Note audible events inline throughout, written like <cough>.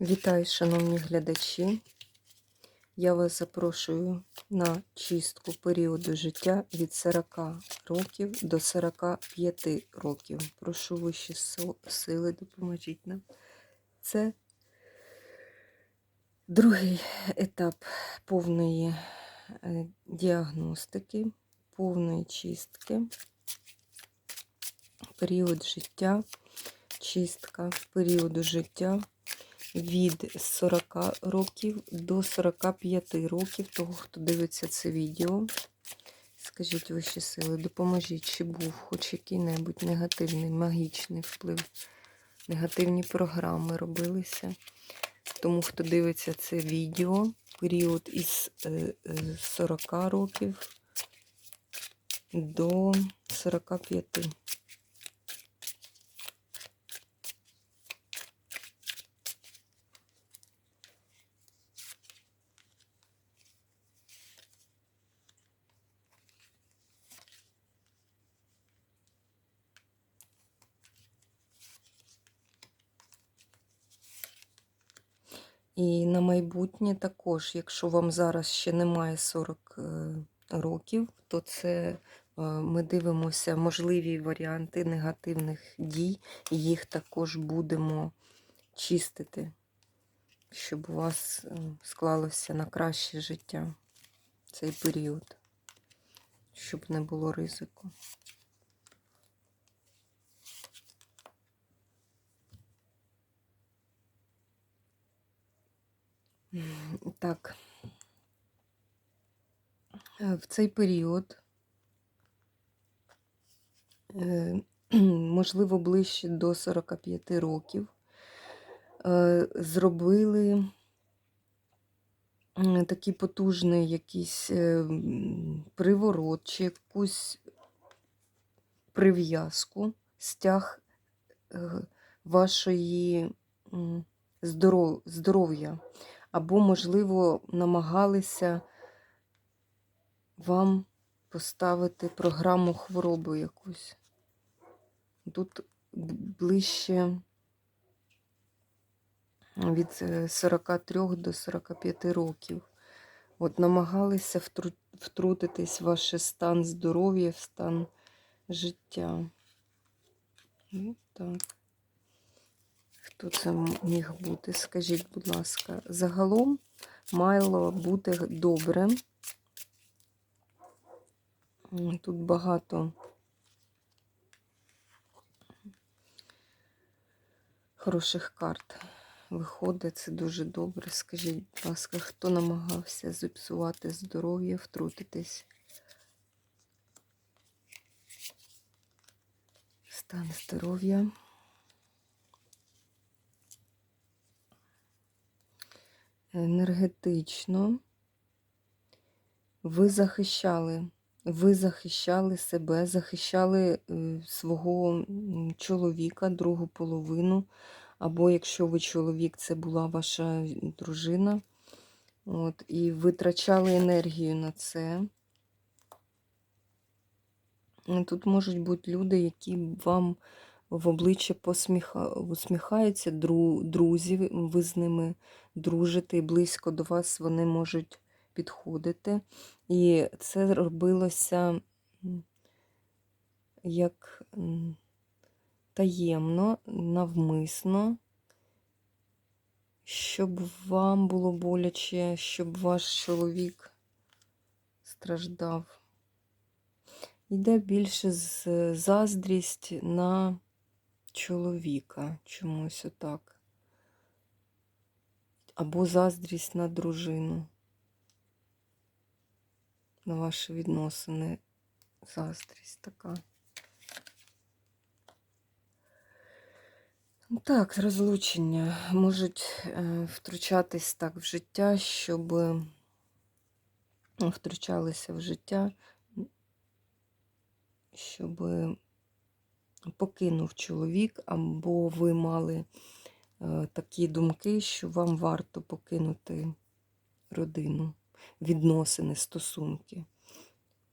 Вітаю, шановні глядачі. Я вас запрошую на чистку періоду життя від 40 років до 45 років. Прошу вищі сили, допоможіть нам. Це другий етап повної е, діагностики, повної чистки. Період життя, чистка періоду життя від 40 років до 45 років, того, хто дивиться це відео. Скажіть вищі сили, допоможіть, чи був хоч який-небудь негативний, магічний вплив, негативні програми робилися. Тому, хто дивиться це відео, період із е, е, 40 років до 45. І на майбутнє також, якщо вам зараз ще немає 40 е, років, то це е, ми дивимося можливі варіанти негативних дій, їх також будемо чистити, щоб у вас е, склалося на краще життя цей період, щоб не було ризику. Так. Е, В цей період, е, <clears throat> можливо, ближче до 45 років, е, зробили такий потужний якийсь приворот чи якусь прив'язку, стяг вашої здоров'я. Або, можливо, намагалися вам поставити програму хвороби якусь. Тут ближче від е, 43 до 45 років. От намагалися втрутитись в ваш стан здоров'я, в стан життя. Ну, так. Хто це міг бути? Скажіть, будь ласка, загалом мало бути добре. Тут багато хороших карт виходить. Це дуже добре. Скажіть, будь ласка, хто намагався зіпсувати здоров'я, втрутитись? Стан здоров'я. Енергетично. Ви захищали. Ви захищали себе, захищали е, свого чоловіка, другу половину. Або якщо ви чоловік, це була ваша дружина. От, і витрачали енергію на це. Ну, Тут можуть бути люди, які вам в обличчя посміха... усміхаються, друзі, ви з ними дружите, і близько до вас вони можуть підходити. І це робилося як таємно, навмисно, щоб вам було боляче, щоб ваш чоловік страждав. Йде більше з заздрість на чоловіка чомусь отак. Або заздрість на дружину. На ваші відносини. Заздрість така. Ну, Так, розлучення можуть е, втручатись так в життя, щоб ну, втручалися в життя, щоб покинув чоловік, або ви мали такі думки, що вам варто покинути родину, відносини, стосунки.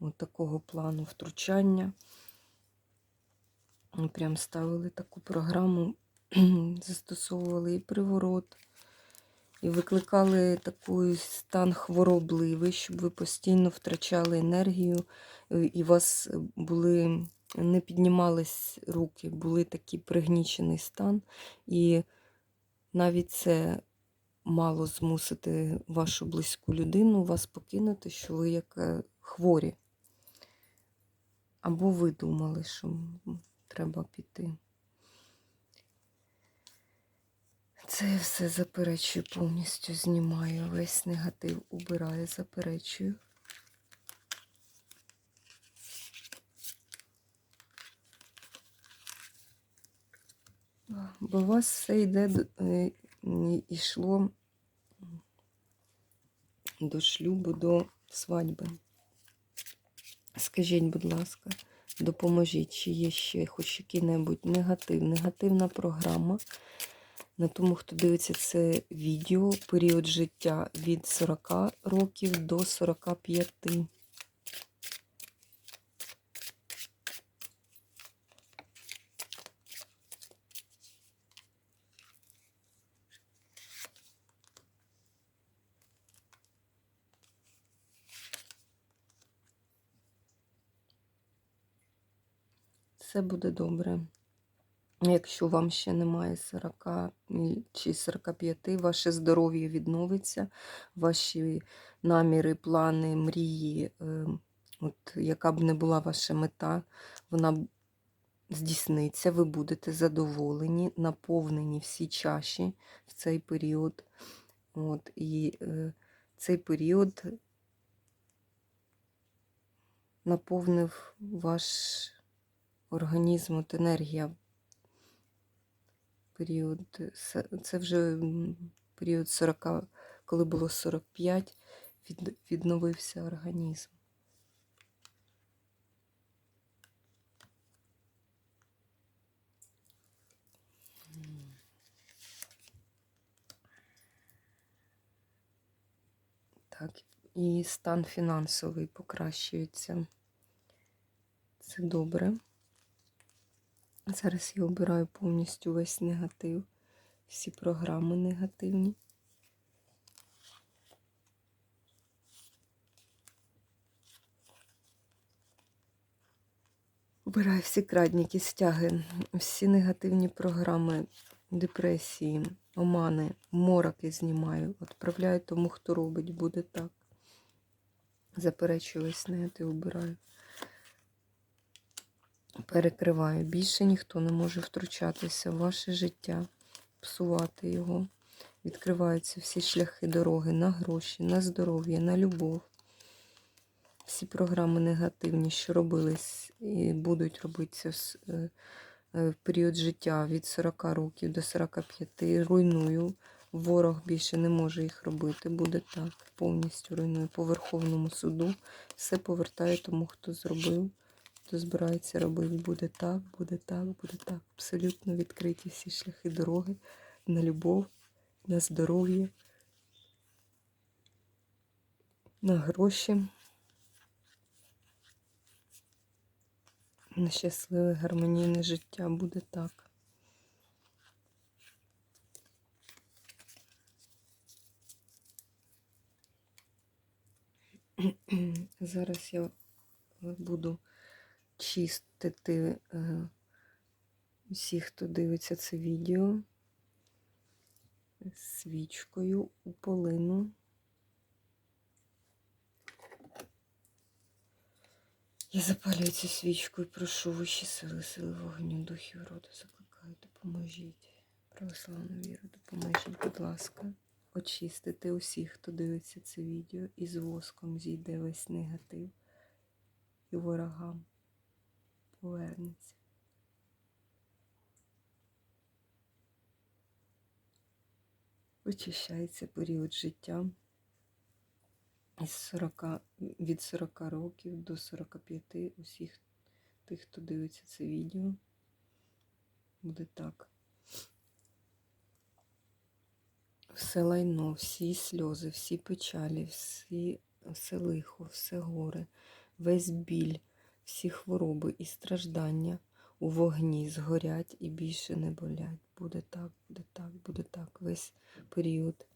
От такого плану втручання. Прям ставили таку програму, <clears throat> застосовували і приворот, і викликали такий стан хворобливий, щоб ви постійно втрачали енергію, е, і вас були, не піднімались руки, були такий пригнічений стан. І навіть це мало змусити вашу близьку людину вас покинути, що ви як е, хворі. Або ви думали, що треба піти. Це я все заперечую, повністю знімаю. Весь негатив убираю, заперечую. Бо у вас все йде, е, йшло до шлюбу, до свадьби. Скажіть, будь ласка, допоможіть, чи є ще хоч який-небудь негатив, негативна програма на тому, хто дивиться це відео, період життя від 40 років до 45. Все буде добре. Якщо вам ще немає 40 чи 45, ваше здоров'я відновиться, ваші наміри, плани, мрії, е, от яка б не була ваша мета, вона здійсниться, ви будете задоволені, наповнені всі чаші в цей період. От, і е, цей період наповнив ваш організм, от енергія період, се- це вже період 40, коли було 45, від, відновився організм. Так, і стан фінансовий покращується. Це добре. Зараз я обираю повністю весь негатив, всі програми негативні. Обираю всі крадніки, стяги, всі негативні програми, депресії, омани, мороки знімаю. Відправляю тому, хто робить, буде так. Заперечую весь негатив, обираю. Перекриваю. Більше ніхто не може втручатися в ваше життя, псувати його. Відкриваються всі шляхи дороги на гроші, на здоров'я, на любов. Всі програми негативні, що робились і будуть робитися е, е, в період життя від 40 років до 45, руйную. Ворог більше не може їх робити. Буде так. Повністю руйную по Верховному суду. Все повертаю тому, хто зробив, хто збирається робити. Буде так, буде так, буде так. Абсолютно відкриті всі шляхи дороги на любов, на здоров'я, на гроші. На щасливе гармонійне життя буде так. <clears throat> Зараз я е, буду чистити е, всіх, хто дивиться це відео свічкою у полину. Я запалюю цю свічку і прошу вищі сили, сили вогню, духів роду, закликаю, допоможіть. Православну віру, допоможіть, будь ласка, очистити усіх, хто дивиться це відео, і з воском зійде весь негатив і ворогам повернеться. Очищається період життя із 40, від 40 років до 45 усіх тих, хто дивиться це відео. Буде так. Все лайно, всі сльози, всі печалі, всі, все лихо, все горе, весь біль, всі хвороби і страждання у вогні згорять і більше не болять. Буде так, буде так, буде так. Весь період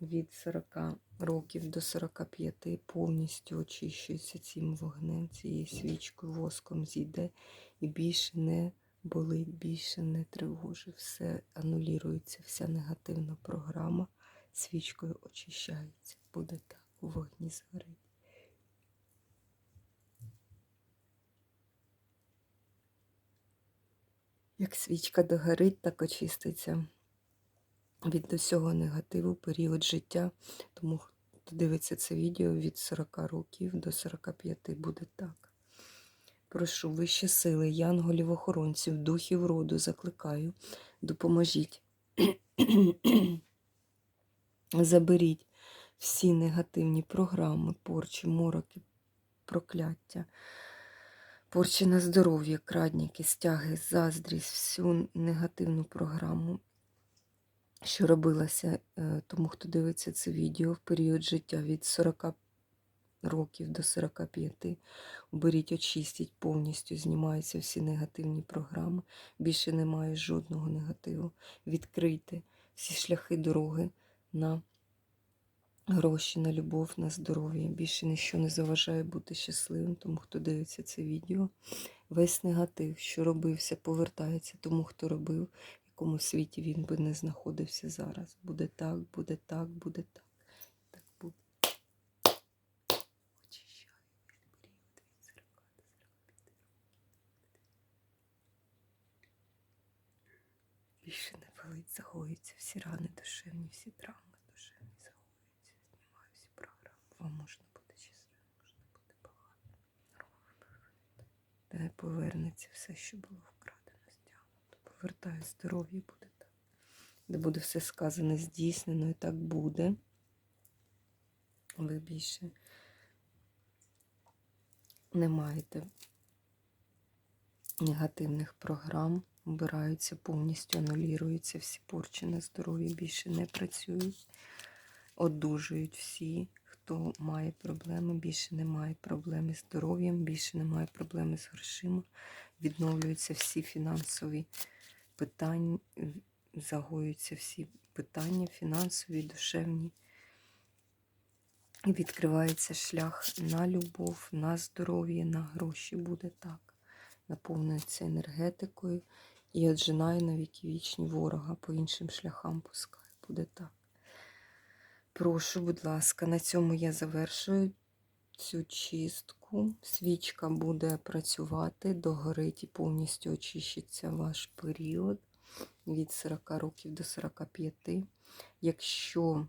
від 40 років до 45 повністю очищується цим вогнем, цією свічкою, воском зійде і більше не болить, більше не тривожить. Все анулюється, вся негативна програма свічкою очищається. Буде так, у вогні згорить. Як свічка догорить, так очиститься від усього негативу період життя. Тому хто дивиться це відео від 40 років до 45 буде так. Прошу вищі сили, янголів, охоронців, духів роду, закликаю, допоможіть. <clears throat> Заберіть всі негативні програми, порчі, мороки, прокляття, порчі на здоров'я, крадніки, стяги, заздрість, всю негативну програму, що робилася е, тому, хто дивиться це відео в період життя від 40 років до 45. Уберіть, очистіть повністю, знімаються всі негативні програми. Більше немає жодного негативу. Відкрийте всі шляхи дороги на гроші, на любов, на здоров'я. Більше ніщо не заважає бути щасливим, тому хто дивиться це відео. Весь негатив, що робився, повертається тому, хто робив, в якому світі він би не знаходився зараз. Буде так, буде так, буде так. Так буде. Очищаю від період від 40 до 45 Більше не болить, загоюються всі рани душевні, всі травми душевні загоюються. Знімаю всі програми. Вам можна бути щасливим, можна бути багатим. Де повернеться все, що було вкрадено, стягнуто. Повертаю здоров'я, буде так. Де буде все сказане, здійснено, і так буде. Ви більше не маєте негативних програм, обираються повністю, анулюються всі порчі на здоров'я, більше не працюють, одужують всі, хто має проблеми, більше немає проблем із здоров'ям, більше немає проблеми з грошима, відновлюються всі фінансові питання, загоюються всі питання фінансові, душевні. І відкривається шлях на любов, на здоров'я, на гроші буде так. Наповнюється енергетикою і отжинає на віки вічні ворога по іншим шляхам пускає. Буде так. Прошу, будь ласка, на цьому я завершую цю чистку. Свічка буде працювати, догорить і повністю очищиться ваш період від 40 років до 45. Якщо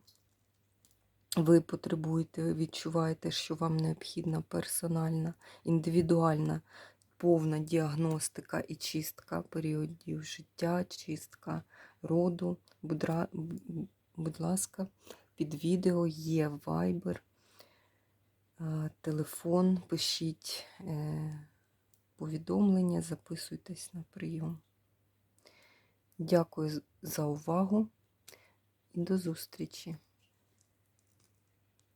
ви потребуєте, відчуваєте, що вам необхідна персональна, індивідуальна, повна діагностика і чистка періодів життя, чистка роду, будь ласка, під відео є е, телефон, пишіть е, повідомлення, записуйтесь на прийом. Дякую за увагу і до зустрічі!